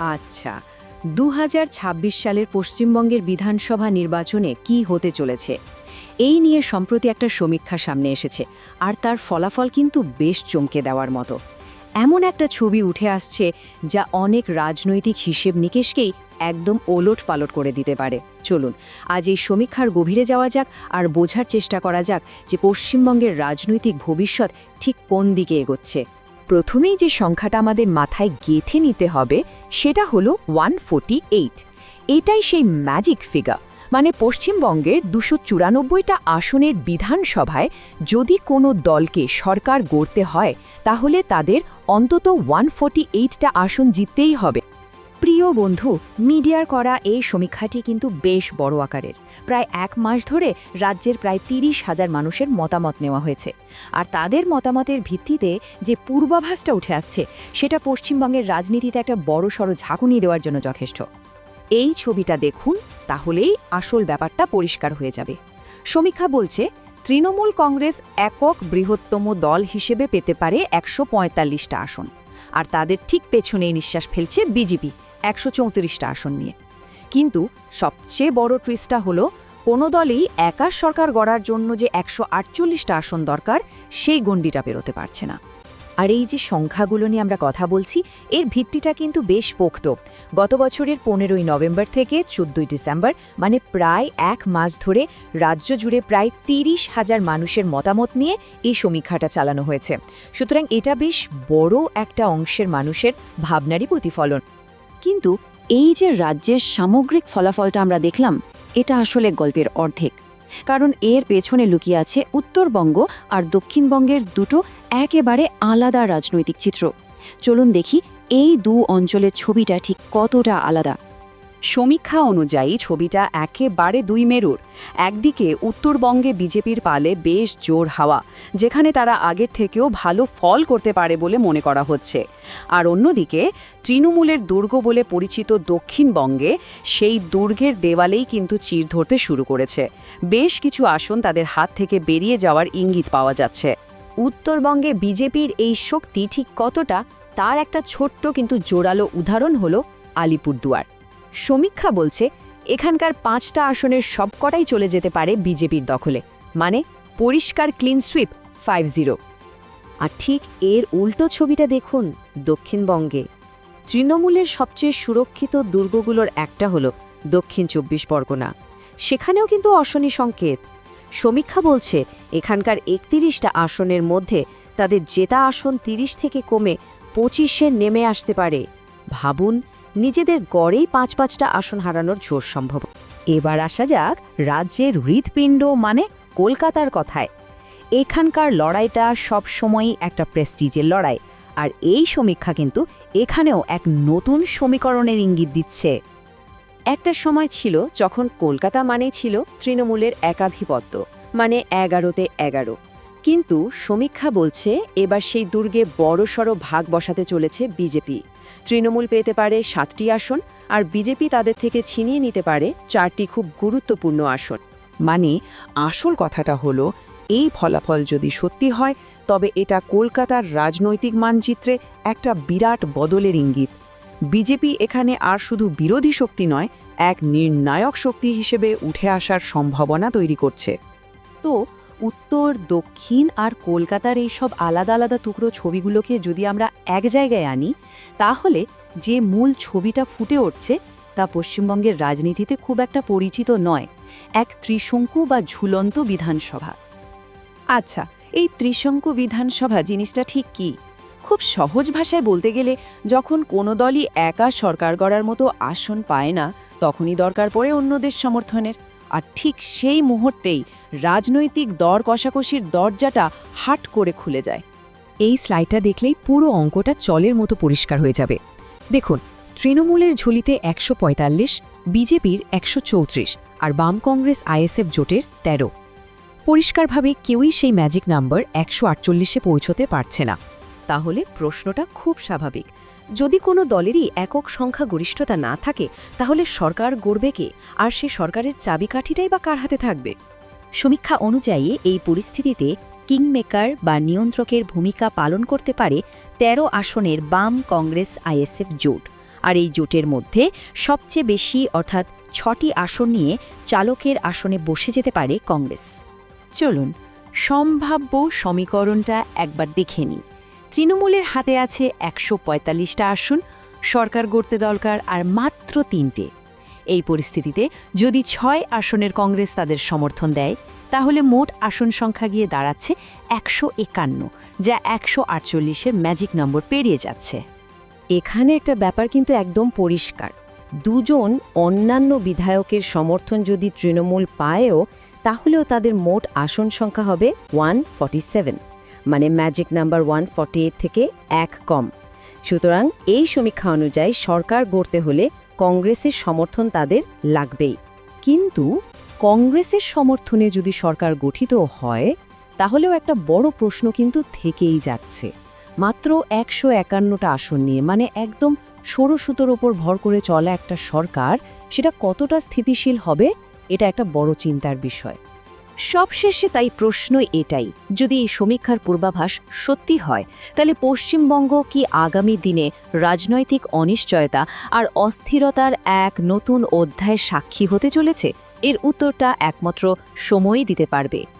আচ্ছা দু হাজার ছাব্বিশ সালের পশ্চিমবঙ্গের বিধানসভা নির্বাচনে কি হতে চলেছে? এই নিয়ে সম্প্রতি একটা সমীক্ষা সামনে এসেছে, আর তার ফলাফল কিন্তু বেশ চমকে দেওয়ার মতো। এমন একটা ছবি উঠে আসছে যা অনেক রাজনৈতিক হিসেব নিকেশকেই একদম ওলট পালট করে দিতে পারে। চলুন, আজ এই সমীক্ষার গভীরে যাওয়া যাক আর বোঝার চেষ্টা করা যাক যে পশ্চিমবঙ্গের রাজনৈতিক ভবিষ্যৎ ঠিক কোন দিকে এগোচ্ছে। প্রথমেই যে সংখ্যাটা আমাদের মাথায় গেথে নিতে হবে সেটা হলো ওয়ান এটাই সেই ম্যাজিক ফিগার মানে পশ্চিমবঙ্গের দুশো চুরানব্বইটা আসনের বিধানসভায় যদি কোনো দলকে সরকার গড়তে হয়, তাহলে তাদের অন্তত ওয়ান এইটটা আসন জিততেই হবে। প্রিয় বন্ধু, মিডিয়ার করা এই সমীক্ষাটি কিন্তু বেশ বড় আকারের। প্রায় এক মাস ধরে রাজ্যের প্রায় তিরিশ হাজার মানুষের মতামত নেওয়া হয়েছে। আর তাদের মতামতের ভিত্তিতে যে পূর্বাভাসটা উঠে আসছে, সেটা পশ্চিমবঙ্গের রাজনীতিতে একটা বড় বড়সড় ঝাঁকুনি দেওয়ার জন্য যথেষ্ট। এই ছবিটা দেখুন, তাহলেই আসল ব্যাপারটা পরিষ্কার হয়ে যাবে। সমীক্ষা বলছে, তৃণমূল কংগ্রেস একক বৃহত্তম দল হিসেবে পেতে পারে একশো পঁয়তাল্লিশটা আসন। আর তাদের ঠিক পেছনেই নিঃশ্বাস ফেলছে বিজেপি একশো চৌত্রিশটা আসন নিয়ে। কিন্তু সবচেয়ে বড় ট্রিস্টটা হলো, কোনো দলই একা সরকার গড়ার জন্য যে একশো আটচল্লিশটা আসন দরকার, সেই গণ্ডিটা পেরোতে পারছে না। আর এই যে সংখ্যাগুলো নিয়ে আমরা কথা বলছি, এর ভিত্তিটা কিন্তু বেশ পোক্ত। গত বছরের পনেরোই নভেম্বর থেকে চোদ্দই ডিসেম্বর মানে প্রায় এক মাস ধরে রাজ্য জুড়ে প্রায় তিরিশ হাজার মানুষের মতামত নিয়ে এই সমীক্ষাটা চালানো হয়েছে। সুতরাং এটা বেশ বড় একটা অংশের মানুষের ভাবনারই প্রতিফলন। কিন্তু এই যে রাজ্যের সামগ্রিক ফলাফলটা আমরা দেখলাম, এটা আসলে গল্পের অর্ধেক। কারণ এর পেছনে লুকিয়ে আছে উত্তরবঙ্গ আর দক্ষিণবঙ্গের দুটো একেবারে আলাদা রাজনৈতিক চিত্র। চলুন দেখি এই দু অঞ্চলের ছবিটা ঠিক কতটা আলাদা। সমীক্ষা অনুযায়ী ছবিটা একেবারে দুই মেরুর। একদিকে উত্তরবঙ্গে বিজেপির পালে বেশ জোর হাওয়া, যেখানে তারা আগের থেকেও ভালো ফল করতে পারে বলে মনে করা হচ্ছে। আর অন্যদিকে তৃণমূলের দুর্গ বলে পরিচিত দক্ষিণবঙ্গে সেই দুর্গের দেওয়ালেই কিন্তু চির ধরতে শুরু করেছে। বেশ কিছু আসন তাদের হাত থেকে বেরিয়ে যাওয়ার ইঙ্গিত পাওয়া যাচ্ছে। উত্তরবঙ্গে বিজেপির এই শক্তি ঠিক কতটা, তার একটা ছোট্ট কিন্তু জোরালো উদাহরণ হল আলিপুরদুয়ার। সমীক্ষা বলছে, এখানকার পাঁচটা আসনের সবকটাই চলে যেতে পারে বিজেপির দখলে মানে পরিষ্কার ক্লিন সুইপ ফাইভ জিরো আর ঠিক এর উল্টো ছবিটা দেখুন, দক্ষিণবঙ্গে। তৃণমূলের সবচেয়ে সুরক্ষিত দুর্গগুলোর একটা হলো দক্ষিণ চব্বিশ পরগনা। সেখানেও কিন্তু অশনি সংকেত। সমীক্ষা বলছে, এখানকার একতিরিশটা আসনের মধ্যে তাদের জেতা আসন তিরিশ থেকে কমে পঁচিশে নেমে আসতে পারে। ভাবুন নিজেদের গড়েই পাঁচ পাঁচটা আসন হারানোর জোর সম্ভব। এবার আসা যাক রাজ্যের হৃৎপিণ্ড মানে কলকাতার কথায়। এখানকার লড়াইটা সবসময়ই একটা প্রেস্টিজের লড়াই, আর এই সমীক্ষা কিন্তু এখানেও এক নতুন সমীকরণের ইঙ্গিত দিচ্ছে। একটা সময় ছিল যখন কলকাতা মানে ছিল তৃণমূলের একাধিপত্য মানে এগারোতে এগারো। কিন্তু সমীক্ষা বলছে এবার সেই দুর্গে বড়সড় ভাগ বসাতে চলেছে বিজেপি। তৃণমূল পেতে পারে সাতটি আসন আর বিজেপি তাদের থেকে ছিনিয়ে নিতে পারে চারটি খুব গুরুত্বপূর্ণ আসন। মানে আসল কথাটা হলো এই ফলাফল যদি সত্যি হয় তবে এটা কলকাতার রাজনৈতিক মানচিত্রে একটা বিরাট বদলের ইঙ্গিত। বিজেপি এখানে আর শুধু বিরোধী শক্তি নয় এক নির্ণায়ক শক্তি হিসেবে উঠে আসার সম্ভাবনা তৈরি করছে। তো উত্তর, দক্ষিণ আর কলকাতার এই সব আলাদা আলাদা টুকরো ছবিগুলোকে যদি আমরা এক জায়গায় আনি, তাহলে যে মূল ছবিটা ফুটে উঠছে তা পশ্চিমবঙ্গের রাজনীতিতে খুব একটা পরিচিত নয়। এক ত্রিশঙ্কু বা ঝুলন্ত বিধানসভা। আচ্ছা এই ত্রিশঙ্কু বিধানসভা জিনিসটা ঠিক কি? খুব সহজ ভাষায় বলতে গেলে, যখন কোনো দলই একা সরকার গড়ার মতো আসন পায় না, তখনই দরকার পড়ে অন্যদের সমর্থনের। আর ঠিক সেই মুহূর্তেই রাজনৈতিক দর কষাকষির দরজাটা হাট করে খুলে যায়। এই স্লাইডটা দেখলেই পুরো অঙ্কটা চলের মতো পরিষ্কার হয়ে যাবে। দেখুন, তৃণমূলের ঝুলিতে একশো পঁয়তাল্লিশ, বিজেপির একশো চৌত্রিশ আর বাম কংগ্রেস আইএসএফ জোটের ১৩ পরিষ্কারভাবে কেউই সেই ম্যাজিক নাম্বার একশো আটচল্লিশে পৌঁছতে পারছে না। তাহলে প্রশ্নটা খুব স্বাভাবিক। যদি কোনো দলেরই একক সংখ্যা গরিষ্ঠতা না থাকে, তাহলে সরকার গড়বে কে? আর সে সরকারের চাবিকাঠিটাই বা কার হাতে থাকবে? সমীক্ষা অনুযায়ী এই পরিস্থিতিতে কিংমেকার বা নিয়ন্ত্রকের ভূমিকা পালন করতে পারে ১৩ আসনের বাম কংগ্রেস আইএসএফ জোট। আর এই জোটের মধ্যে সবচেয়ে বেশি, অর্থাৎ ছটি আসন নিয়ে চালকের আসনে বসে যেতে পারে কংগ্রেস। চলুন, সম্ভাব্য সমীকরণটা একবার দেখে নিই। তৃণমূলের হাতে আছে একশো পঁয়তাল্লিশটা আসন, সরকার গড়তে দরকার আর মাত্র তিনটে। এই পরিস্থিতিতে যদি ছয় আসনের কংগ্রেস তাদের সমর্থন দেয়, তাহলে মোট আসন সংখ্যা গিয়ে দাঁড়াচ্ছে একশো একান্ন, যা একশো আটচল্লিশের ম্যাজিক নম্বর পেরিয়ে যাচ্ছে। এখানে একটা ব্যাপার কিন্তু একদম পরিষ্কার। দুজন অন্যান্য বিধায়কের সমর্থন যদি তৃণমূল পায়ও, তাহলেও তাদের মোট আসন সংখ্যা হবে ওয়ান মানে ম্যাজিক নাম্বার ওয়ান থেকে এক কম। সুতরাং এই সমীক্ষা অনুযায়ী সরকার গড়তে হলে কংগ্রেসের সমর্থন তাদের লাগবেই। কিন্তু কংগ্রেসের সমর্থনে যদি সরকার গঠিত হয়, তাহলেও একটা বড় প্রশ্ন কিন্তু থেকেই যাচ্ছে। মাত্র একশো একান্নটা আসন নিয়ে মানে একদম সরু সুতোর ওপর ভর করে চলা একটা সরকার, সেটা কতটা স্থিতিশীল হবে, এটা একটা বড় চিন্তার বিষয়। সবশেষে তাই প্রশ্ন এটাই, যদি এই সমীক্ষার পূর্বাভাস সত্যি হয়, তাহলে পশ্চিমবঙ্গ কি আগামী দিনে রাজনৈতিক অনিশ্চয়তা আর অস্থিরতার এক নতুন অধ্যায় সাক্ষী হতে চলেছে? এর উত্তরটা একমাত্র সময়ই দিতে পারবে।